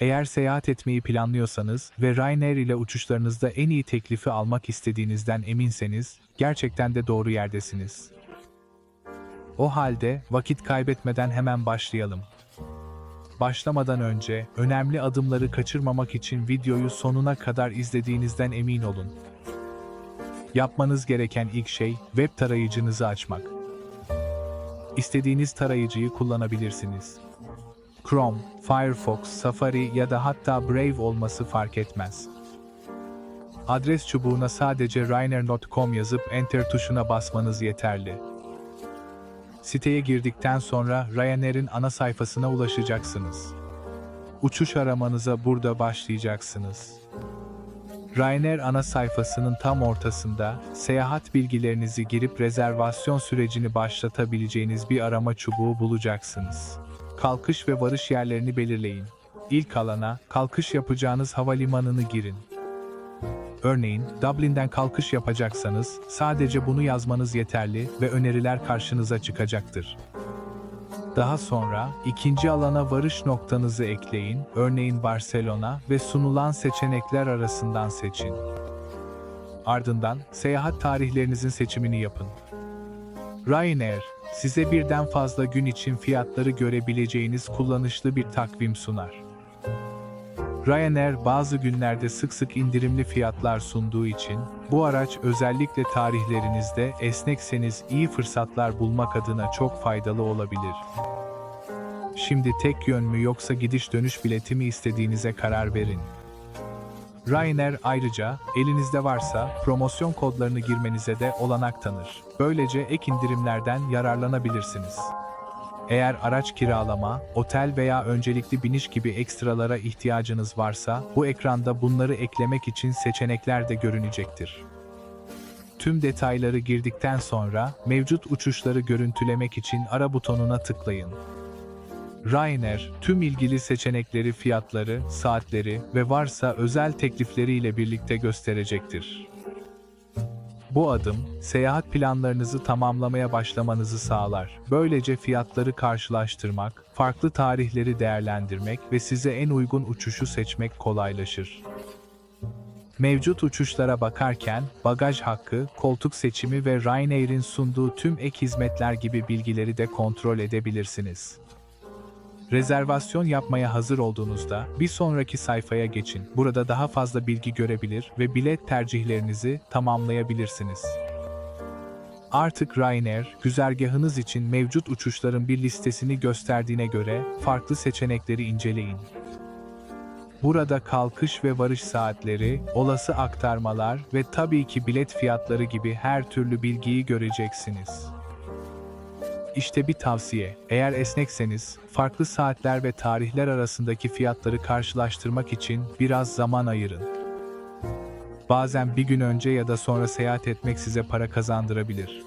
Eğer seyahat etmeyi planlıyorsanız ve Ryanair ile uçuşlarınızda en iyi teklifi almak istediğinizden eminseniz, gerçekten de doğru yerdesiniz. O halde vakit kaybetmeden hemen başlayalım. Başlamadan önce önemli adımları kaçırmamak için videoyu sonuna kadar izlediğinizden emin olun. Yapmanız gereken ilk şey web tarayıcınızı açmak. İstediğiniz tarayıcıyı kullanabilirsiniz. Chrome, Firefox, Safari ya da hatta Brave olması fark etmez. Adres çubuğuna sadece ryanair.com yazıp Enter tuşuna basmanız yeterli. Siteye girdikten sonra Ryanair'in ana sayfasına ulaşacaksınız. Uçuş aramanıza burada başlayacaksınız. Ryanair ana sayfasının tam ortasında seyahat bilgilerinizi girip rezervasyon sürecini başlatabileceğiniz bir arama çubuğu bulacaksınız. Kalkış ve varış yerlerini belirleyin. İlk alana kalkış yapacağınız havalimanını girin. Örneğin, Dublin'den kalkış yapacaksanız sadece bunu yazmanız yeterli ve öneriler karşınıza çıkacaktır. Daha sonra ikinci alana varış noktanızı ekleyin, örneğin Barcelona ve sunulan seçenekler arasından seçin. Ardından seyahat tarihlerinizin seçimini yapın. Ryanair, size birden fazla gün için fiyatları görebileceğiniz kullanışlı bir takvim sunar. Ryanair bazı günlerde sık sık indirimli fiyatlar sunduğu için bu araç özellikle tarihlerinizde esnekseniz iyi fırsatlar bulmak adına çok faydalı olabilir. Şimdi tek yön mü yoksa gidiş dönüş bileti mi istediğinize karar verin. Ryanair ayrıca elinizde varsa promosyon kodlarını girmenize de olanak tanır. Böylece ek indirimlerden yararlanabilirsiniz. Eğer araç kiralama, otel veya öncelikli biniş gibi ekstralara ihtiyacınız varsa, bu ekranda bunları eklemek için seçenekler de görünecektir. Tüm detayları girdikten sonra, mevcut uçuşları görüntülemek için ara butonuna tıklayın. Ryanair, tüm ilgili seçenekleri, fiyatları, saatleri ve varsa özel teklifleriyle birlikte gösterecektir. Bu adım, seyahat planlarınızı tamamlamaya başlamanızı sağlar. Böylece fiyatları karşılaştırmak, farklı tarihleri değerlendirmek ve size en uygun uçuşu seçmek kolaylaşır. Mevcut uçuşlara bakarken, bagaj hakkı, koltuk seçimi ve Ryanair'in sunduğu tüm ek hizmetler gibi bilgileri de kontrol edebilirsiniz. Rezervasyon yapmaya hazır olduğunuzda bir sonraki sayfaya geçin. Burada daha fazla bilgi görebilir ve bilet tercihlerinizi tamamlayabilirsiniz. Artık Ryanair, güzergahınız için mevcut uçuşların bir listesini gösterdiğine göre farklı seçenekleri inceleyin. Burada kalkış ve varış saatleri, olası aktarmalar ve tabii ki bilet fiyatları gibi her türlü bilgiyi göreceksiniz. İşte bir tavsiye. Eğer esnekseniz, farklı saatler ve tarihler arasındaki fiyatları karşılaştırmak için biraz zaman ayırın. Bazen bir gün önce ya da sonra seyahat etmek size para kazandırabilir.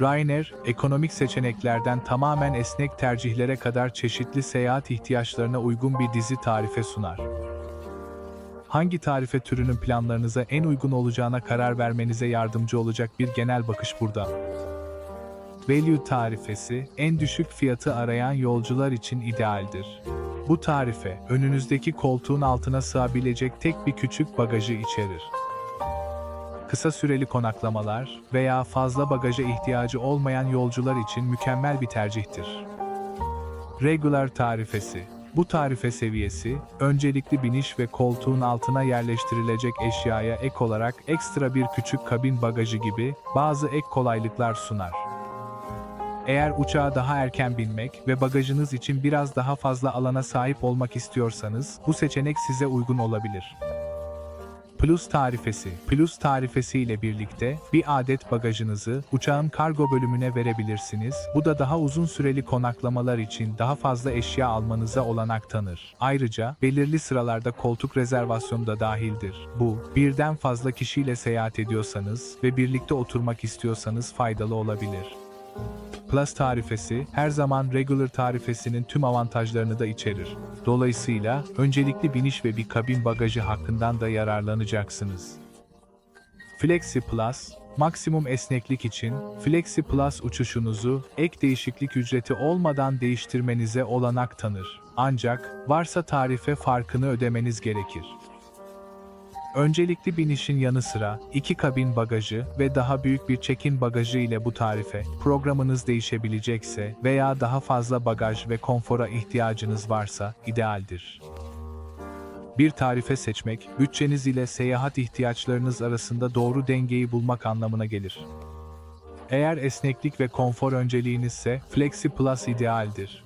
Ryanair, ekonomik seçeneklerden tamamen esnek tercihlere kadar çeşitli seyahat ihtiyaçlarına uygun bir dizi tarife sunar. Hangi tarife türünün planlarınıza en uygun olacağına karar vermenize yardımcı olacak bir genel bakış burada. Value tarifesi, en düşük fiyatı arayan yolcular için idealdir. Bu tarife, önünüzdeki koltuğun altına sığabilecek tek bir küçük bagajı içerir. Kısa süreli konaklamalar veya fazla bagaja ihtiyacı olmayan yolcular için mükemmel bir tercihtir. Regular tarifesi bu tarife seviyesi, öncelikli biniş ve koltuğun altına yerleştirilecek eşyaya ek olarak ekstra bir küçük kabin bagajı gibi bazı ek kolaylıklar sunar. Eğer uçağa daha erken binmek ve bagajınız için biraz daha fazla alana sahip olmak istiyorsanız, bu seçenek size uygun olabilir. Plus tarifesi. Plus tarifesi ile birlikte bir adet bagajınızı uçağın kargo bölümüne verebilirsiniz. Bu da daha uzun süreli konaklamalar için daha fazla eşya almanıza olanak tanır. Ayrıca belirli sıralarda koltuk rezervasyonu da dahildir. Bu, birden fazla kişiyle seyahat ediyorsanız ve birlikte oturmak istiyorsanız faydalı olabilir. Plus tarifesi her zaman regular tarifesinin tüm avantajlarını da içerir. Dolayısıyla öncelikli biniş ve bir kabin bagajı hakkından da yararlanacaksınız. Flexi Plus, maksimum esneklik için Flexi Plus uçuşunuzu ek değişiklik ücreti olmadan değiştirmenize olanak tanır. Ancak varsa tarife farkını ödemeniz gerekir. Öncelikli binişin yanı sıra iki kabin bagajı ve daha büyük bir check-in bagajı ile bu tarife programınız değişebilecekse veya daha fazla bagaj ve konfora ihtiyacınız varsa idealdir. Bir tarife seçmek, bütçeniz ile seyahat ihtiyaçlarınız arasında doğru dengeyi bulmak anlamına gelir. Eğer esneklik ve konfor önceliğinizse Flexi Plus idealdir.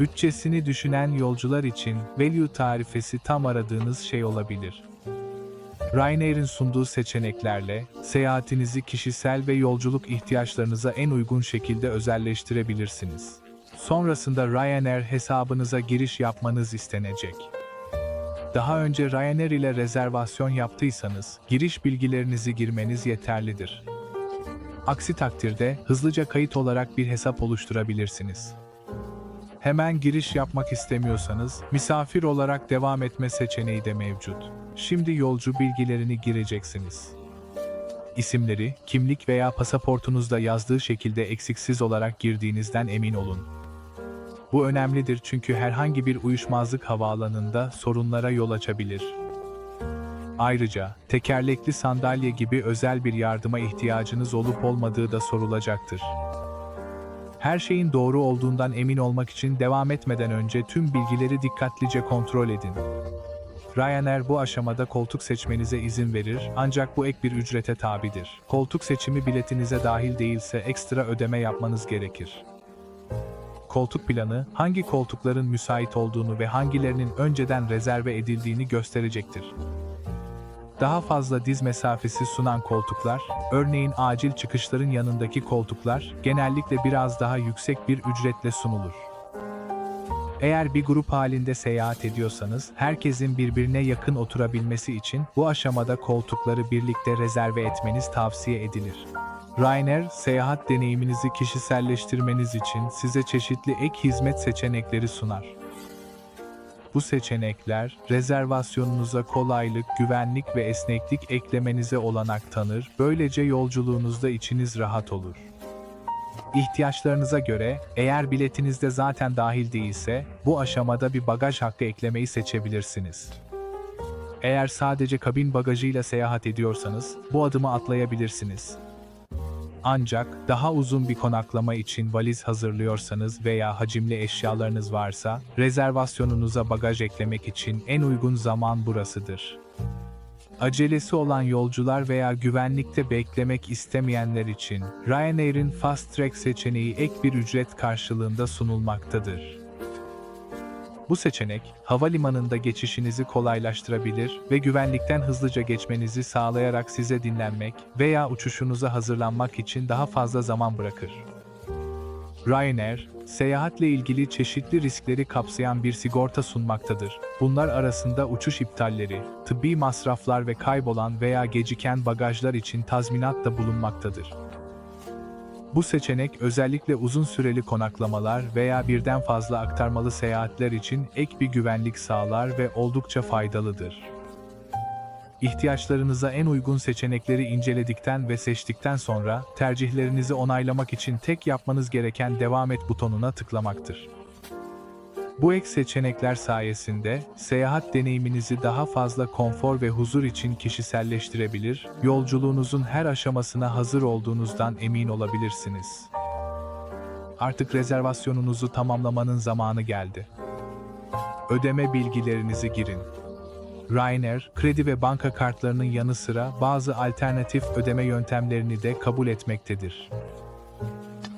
Bütçesini düşünen yolcular için Value tarifesi tam aradığınız şey olabilir. Ryanair'in sunduğu seçeneklerle seyahatinizi kişisel ve yolculuk ihtiyaçlarınıza en uygun şekilde özelleştirebilirsiniz. Sonrasında Ryanair hesabınıza giriş yapmanız istenecek. Daha önce Ryanair ile rezervasyon yaptıysanız giriş bilgilerinizi girmeniz yeterlidir. Aksi takdirde hızlıca kayıt olarak bir hesap oluşturabilirsiniz. Hemen giriş yapmak istemiyorsanız misafir olarak devam etme seçeneği de mevcut. Şimdi yolcu bilgilerini gireceksiniz. İsimleri, kimlik veya pasaportunuzda yazdığı şekilde eksiksiz olarak girdiğinizden emin olun. Bu önemlidir çünkü herhangi bir uyuşmazlık havaalanında sorunlara yol açabilir. Ayrıca tekerlekli sandalye gibi özel bir yardıma ihtiyacınız olup olmadığı da sorulacaktır. Her şeyin doğru olduğundan emin olmak için devam etmeden önce tüm bilgileri dikkatlice kontrol edin. Ryanair bu aşamada koltuk seçmenize izin verir ancak bu ek bir ücrete tabidir. Koltuk seçimi biletinize dahil değilse ekstra ödeme yapmanız gerekir. Koltuk planı, hangi koltukların müsait olduğunu ve hangilerinin önceden rezerve edildiğini gösterecektir. Daha fazla diz mesafesi sunan koltuklar, örneğin acil çıkışların yanındaki koltuklar, genellikle biraz daha yüksek bir ücretle sunulur. Eğer bir grup halinde seyahat ediyorsanız, herkesin birbirine yakın oturabilmesi için bu aşamada koltukları birlikte rezerve etmeniz tavsiye edilir. Ryanair, seyahat deneyiminizi kişiselleştirmeniz için size çeşitli ek hizmet seçenekleri sunar. Bu seçenekler, rezervasyonunuza kolaylık, güvenlik ve esneklik eklemenize olanak tanır, böylece yolculuğunuzda içiniz rahat olur. İhtiyaçlarınıza göre, eğer biletinizde zaten dahil değilse, bu aşamada bir bagaj hakkı eklemeyi seçebilirsiniz. Eğer sadece kabin bagajıyla seyahat ediyorsanız, bu adımı atlayabilirsiniz. Ancak daha uzun bir konaklama için valiz hazırlıyorsanız veya hacimli eşyalarınız varsa, rezervasyonunuza bagaj eklemek için en uygun zaman burasıdır. Acelesi olan yolcular veya güvenlikte beklemek istemeyenler için Ryanair'in Fast Track seçeneği ek bir ücret karşılığında sunulmaktadır. Bu seçenek, havalimanında geçişinizi kolaylaştırabilir ve güvenlikten hızlıca geçmenizi sağlayarak size dinlenmek veya uçuşunuza hazırlanmak için daha fazla zaman bırakır. Ryanair, seyahatle ilgili çeşitli riskleri kapsayan bir sigorta sunmaktadır. Bunlar arasında uçuş iptalleri, tıbbi masraflar ve kaybolan veya geciken bagajlar için tazminat da bulunmaktadır. Bu seçenek özellikle uzun süreli konaklamalar veya birden fazla aktarmalı seyahatler için ek bir güvenlik sağlar ve oldukça faydalıdır. İhtiyaçlarınıza en uygun seçenekleri inceledikten ve seçtikten sonra tercihlerinizi onaylamak için tek yapmanız gereken devam et butonuna tıklamaktır. Bu ek seçenekler sayesinde seyahat deneyiminizi daha fazla konfor ve huzur için kişiselleştirebilir, yolculuğunuzun her aşamasına hazır olduğunuzdan emin olabilirsiniz. Artık rezervasyonunuzu tamamlamanın zamanı geldi. Ödeme bilgilerinizi girin. Ryanair, kredi ve banka kartlarının yanı sıra bazı alternatif ödeme yöntemlerini de kabul etmektedir.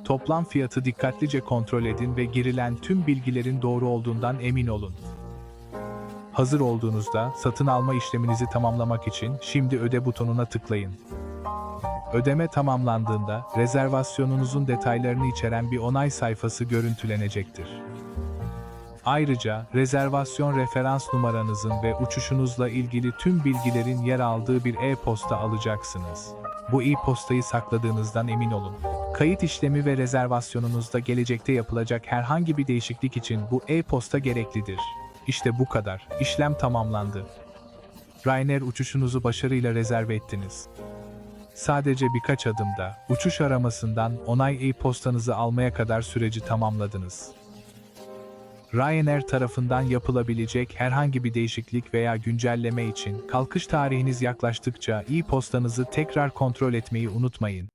Toplam fiyatı dikkatlice kontrol edin ve girilen tüm bilgilerin doğru olduğundan emin olun. Hazır olduğunuzda satın alma işleminizi tamamlamak için şimdi öde butonuna tıklayın. Ödeme tamamlandığında rezervasyonunuzun detaylarını içeren bir onay sayfası görüntülenecektir. Ayrıca rezervasyon referans numaranızın ve uçuşunuzla ilgili tüm bilgilerin yer aldığı bir e-posta alacaksınız. Bu e-postayı sakladığınızdan emin olun. Kayıt işlemi ve rezervasyonunuzda gelecekte yapılacak herhangi bir değişiklik için bu e-posta gereklidir. İşte bu kadar. İşlem tamamlandı. Ryanair uçuşunuzu başarıyla rezerve ettiniz. Sadece birkaç adımda uçuş aramasından onay e-postanızı almaya kadar süreci tamamladınız. Ryanair tarafından yapılabilecek herhangi bir değişiklik veya güncelleme için kalkış tarihiniz yaklaştıkça e-postanızı tekrar kontrol etmeyi unutmayın.